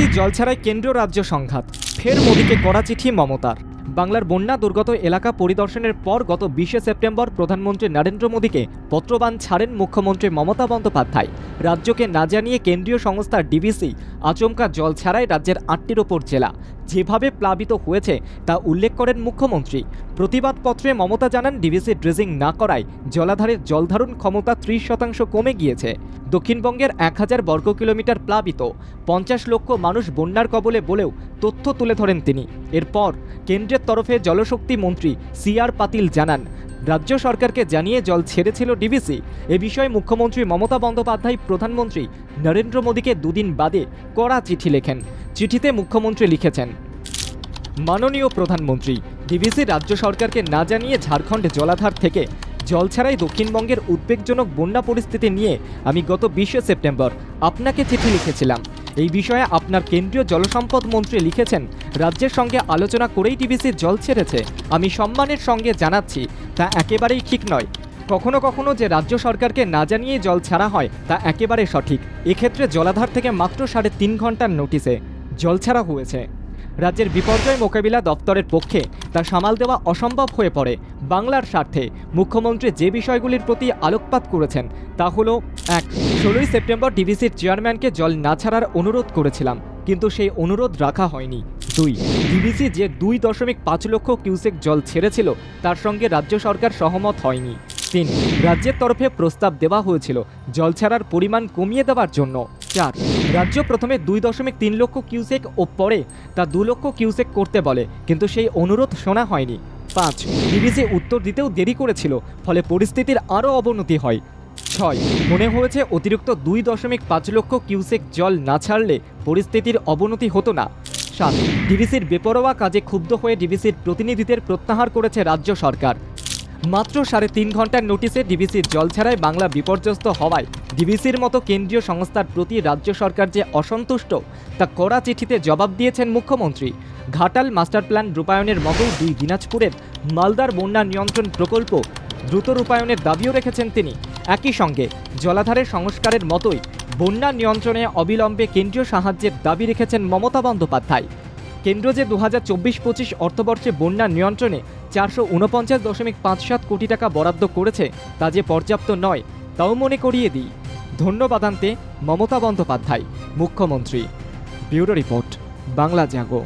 DVC জল ছাড়াই কেন্দ্রীয় রাজ্য সংঘাত। ফের মোদীকে করা চিঠি মমতার। বাংলার বন্যা দুর্গত এলাকা পরিদর্শনের পর গত বিশে সেপ্টেম্বর প্রধানমন্ত্রী নরেন্দ্র মোদীকে পত্রবান ছাড়েন মুখ্যমন্ত্রী মমতা বন্দ্যোপাধ্যায়। রাজ্যকে না জানিয়ে কেন্দ্রীয় সংস্থা ডিবিসি আচমকা জল ছাড়ায় রাজ্যের আটটির ওপর জেলা। যেভাবে প্লাবিত হয়েছে তা উল্লেখ করেন মুখ্যমন্ত্রী। প্রতিবাদপত্রে মমতা জানান ডিভিসি ড্রেজিং না করায় জলাধারের জলধারণ ক্ষমতা ত্রিশ শতাংশ কমে গিয়েছে। দক্ষিণবঙ্গের এক হাজার বর্গ কিলোমিটার প্লাবিত, পঞ্চাশ লক্ষ মানুষ বন্যার কবলে বলেও তথ্য তুলে ধরেন তিনি। এরপর কেন্দ্রের তরফে জলশক্তি মন্ত্রী সি আর পাতিল জানান, রাজ্য সরকারকে জানিয়ে জল ছেড়েছিল ডিভিসি। এ বিষয়ে মুখ্যমন্ত্রী মমতা বন্দ্যোপাধ্যায়, প্রধানমন্ত্রী নরেন্দ্র মোদীকে দুদিন বাদে কড়া চিঠি লেখেন। চিঠিতে মুখ্যমন্ত্রী লিখেছেন মাননীয় প্রধানমন্ত্রী ডিভিসি রাজ্য সরকারকে না জানিয়ে ঝাড়খণ্ড জলাধার থেকে জল ছাড়াই দক্ষিণবঙ্গের উদ্বেগজনক বন্যা পরিস্থিতি নিয়ে আমি গত বিশে সেপ্টেম্বর আপনাকে চিঠি লিখেছিলাম। এই বিষয়ে আপনার কেন্দ্রীয় জলসম্পদ মন্ত্রী লিখেছেন, রাজ্যের সঙ্গে আলোচনা করেই ডিভিসি জল ছেড়েছে। আমি সম্মানের সঙ্গে জানাচ্ছি, তা একেবারেই ঠিক নয়। কখনো কখনো যে রাজ্য সরকারকে না জানিয়ে জল ছাড়া হয়, তা একেবারে সঠিক। এক্ষেত্রে জলাধার থেকে মাত্র সাড়ে তিন ঘণ্টার নোটিশে জল ছাড়া হয়েছে। রাজ্যের বিপর্যয় মোকাবিলা দপ্তরের পক্ষে তা সামাল দেওয়া অসম্ভব হয়ে পড়ে বাংলার স্বার্থে। মুখ্যমন্ত্রী যে বিষয়গুলির প্রতি আলোকপাত করেছেন, তা হলো, এক, ষোলোই সেপ্টেম্বর ডিভিসির চেয়ারম্যানকে জল না ছাড়ার অনুরোধ করেছিলাম, কিন্তু সেই অনুরোধ রাখা হয়নি। দুই, ডিভিসি যে দুই দশমিক পাঁচ লক্ষ কিউসেক জল ছেড়েছিল, তার সঙ্গে রাজ্য সরকার সহমত হয়নি। তিন রাজ্যের তরফে প্রস্তাব দেওয়া হয়েছিল জল ছাড়ার পরিমাণ কমিয়ে দেওয়ার জন্য। চার, রাজ্য প্রথমে দুই দশমিক তিন লক্ষ কিউসেক ও পরে তা দু লক্ষ কিউসেক করতে বলে, কিন্তু সেই অনুরোধ শোনা হয়নি। পাঁচ ডিভিসি উত্তর দিতেও দেরি করেছিল, ফলে পরিস্থিতির আরও অবনতি হয়। ছয়, মনে হয়েছে অতিরিক্ত দুই দশমিক পাঁচ লক্ষ কিউসেক জল না ছাড়লে পরিস্থিতির অবনতি হতো না। সাত ডিভিসির বেপরোয়া কাজে ক্ষুব্ধ হয়ে ডিভিসির প্রতিনিধিদের প্রত্যাহার করেছে রাজ্য সরকার। মাত্র সাড়ে তিন ঘণ্টার নোটিশে ডিবিসির জল ছাড়াই বাংলা বিপর্যস্ত হওয়ায় ডিবিসির মতো কেন্দ্রীয় সংস্থার প্রতি রাজ্য সরকার যে অসন্তুষ্ট, তা কড়া চিঠিতে জবাব দিয়েছেন মুখ্যমন্ত্রী। ঘাটাল মাস্টার প্ল্যান রূপায়ণের মতোই দুই দিনাজপুরের মালদার বন্যা নিয়ন্ত্রণ প্রকল্প দ্রুত রূপায়ণের দাবিও রেখেছেন তিনি। একই সঙ্গে জলাধারের সংস্কারের মতোই বন্যা নিয়ন্ত্রণে অবিলম্বে কেন্দ্রীয় সাহায্যের দাবি রেখেছেন মমতা বন্দ্যোপাধ্যায়। কেন্দ্র যে দু হাজার চব্বিশ পঁচিশ অর্থবর্ষে বন্যা নিয়ন্ত্রণে চারশো উনপঞ্চাশ দশমিক পাঁচ সাত কোটি টাকা বরাদ্দ করেছে তা যে পর্যাপ্ত নয়, তাও মনে করিয়ে দিই। ধন্যবাদ আনতে মমতা বন্দ্যোপাধ্যায়, মুখ্যমন্ত্রী। Bureau report, Bangla Jago.